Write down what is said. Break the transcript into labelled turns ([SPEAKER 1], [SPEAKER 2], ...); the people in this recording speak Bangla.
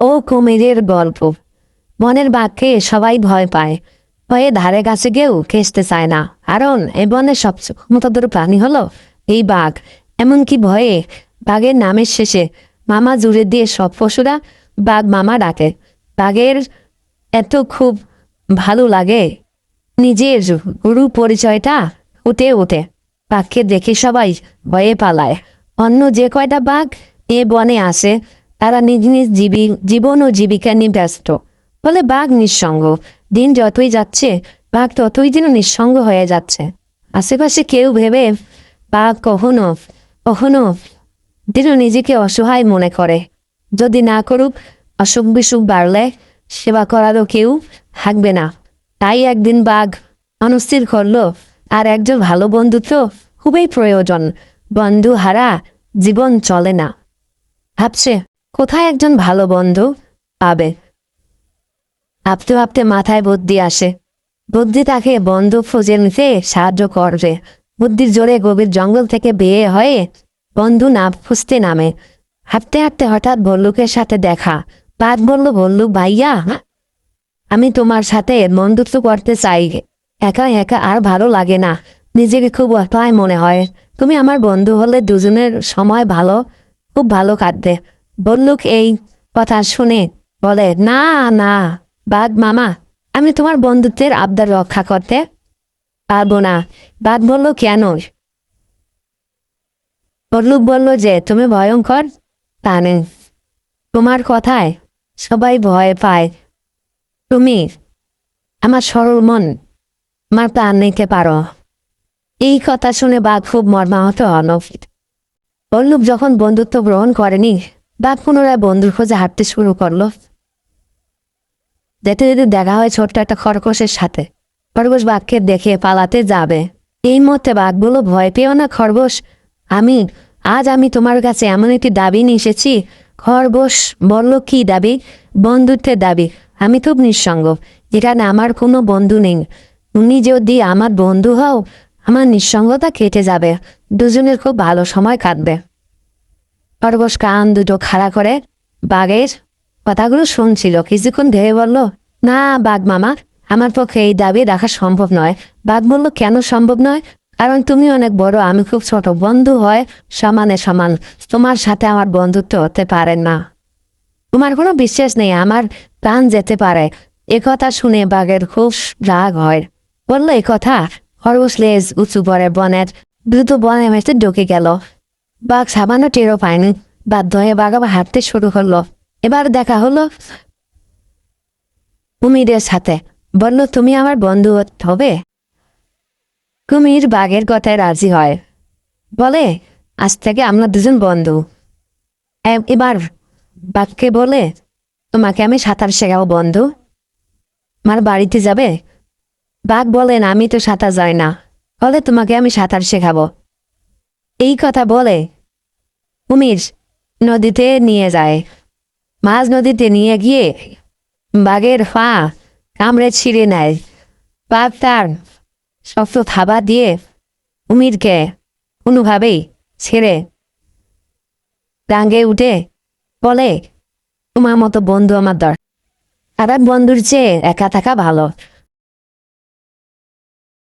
[SPEAKER 1] ও কুমিরের গল্প। বনের বাঘকে সবাই ভয় পায়। ভয়ে ধারে কাছে কেউ খেসতে চায় না। কারণ এ বনের সবচেয়ে ক্ষমতাধর প্রাণী হলো এই বাঘ। এমনকি ভয়ে বাঘের নামের শেষে মামা জুড়ে দিয়ে সব পশুরা বাঘ মামা ডাকে। বাঘের এত খুব ভালো লাগে, নিজের গুরু পরিচয়টা উঠে উঠে বাঘকে দেখে সবাই ভয়ে পালায়। অন্য যে কয়টা বাঘ এ বনে আসে তারা নিজ নিজ জীবী, জীবন ও জীবিকা নিয়ে ব্যস্ত। ফলে বাঘ নিঃসঙ্গ। দিন যতই যাচ্ছে, বাঘ ততই যেন নিঃসঙ্গ হয়ে যাচ্ছে। আশেপাশে কেউ ভেবে বাঘ কখনো কখনো যেন নিজেকে অসহায় মনে করে। যদি না করুক, অসুখ বিসুখ বাড়লে সেবা করারও কেউ থাকবে না। তাই একদিন বাঘ অনস্থির করল, আর একজন ভালো বন্ধু তো খুবই প্রয়োজন। বন্ধু হারা জীবন চলে না। ভাবছে কোথায় একজন ভালো বন্ধু পাবে? ভাবতে ভাবতে মাথায় বুদ্ধি আসে। বুদ্ধি তাকে বন্ধু খুঁজে নিতে সাহায্য করবে। বুদ্ধির জোরে গভীর জঙ্গল থেকে বেয়ে হয়ে বন্ধু না খুঁজতে নামে। হাঁটতে হাঁটতে হঠাৎ ভল্লুকের সাথে দেখা। পাত বলল, ভল্লুক ভাইয়া, আমি তোমার সাথে বন্ধুত্ব করতে চাই। একা একা আর ভালো লাগে না। নিজেকে খুব অসহায় মনে হয়। তুমি আমার বন্ধু হলে দুজনের সময় ভালো, খুব ভালো কাটবে। বল্লুক এই কথা শুনে বলে, না না, বাঘ মামা, আমি তোমার বন্ধুত্বের আবদার রক্ষা করতে পারব না। বাঘ বলল, কেন? বল্লুক বলল যে, তুমি ভয়ঙ্কর তা নেই তোমার কথায় সবাই ভয় পায়। তুমি আমার সরল মন, আমার প্রাণ নিতে পারো। এই কথা শুনে বাঘ খুব মর্মাহত হন বল্লুক যখন বন্ধুত্ব গ্রহণ করেনি বাঘ পুনরায় বন্ধুর খোঁজে হাঁটতে শুরু করল। যেতে যেতে দেখা হয় ছোট্ট একটা খরগোশের সাথে। খরগোশ বাঘকে দেখে পালাতে যাবে। এই মধ্যে বাঘগুলো ভয় পেও না খরগোশ। আমি, আজ আমি তোমার কাছে এমন একটি দাবি নিয়ে এসেছি। খরগোশ বলল, কি দাবি? বন্ধুত্বের দাবি। আমি খুব নিঃসঙ্গ। যেখানে আমার কোনো বন্ধু নেই। উনি যদি আমার বন্ধু হও, আমার নিঃসঙ্গতা কেটে যাবে। দুজনের খুব ভালো সময় কাটবে। খরগোশ কান দুটো খাড়া করে বাঘের কথাগুলো শুনছিল। কিছুক্ষণ ভেবে বলল, না, বাঘ মামা, আমার পক্ষে এই দাবি রাখা সম্ভব নয়। বাঘ বলল, কেন সম্ভব নয়? কারণ তুমি অনেক বড়, আমি খুব ছোট। বন্ধু হয় সমানে সমান। তোমার সাথে আমার বন্ধুত্ব হতে পারে না। তোমার কোনো বিশ্বাস নেই, আমার প্রাণ যেতে পারে। কথা শুনে বাঘের খুব রাগ হয়। বলল, এ কথা? খরগোশ লেজ উঁচু পরে বনের দ্রুত বনে মেসে ঢুকে গেল। বাঘ সামান্য টেরো পায়নি। বাধ্য হয়ে বাঘ আবার হাঁটতে শুরু করল। এবার দেখা হলো কুমিরের সাথে। বলল, তুমি আমার বন্ধু হবে? কুমির বাঘের কথায় রাজি হয়। বলে, আজ থেকে আমরা দুজন বন্ধু। এবার বাঘকে বলে, তোমাকে আমি সাঁতার শেখাবো, বন্ধু। আমার বাড়িতে যাবে? বাঘ বলেন আমি তো সাঁতার যাই না। বলে, তোমাকে আমি সাঁতার শেখাবো। এই কথা বলে কুমির নদীতে নিয়ে যায়। মাঝ নদীতে নিয়ে গিয়ে বাঘের পা কামড়ে ছিঁড়ে নেয়। বাঘ তার শক্ত থাবা দিয়ে উমিরকে কোনোভাবেই ছেড়ে ডাঙ্গে উঠে বলে, তোমার মতো বন্ধু আমার দর আর বন্ধুর চেয়ে একা থাকা ভালো।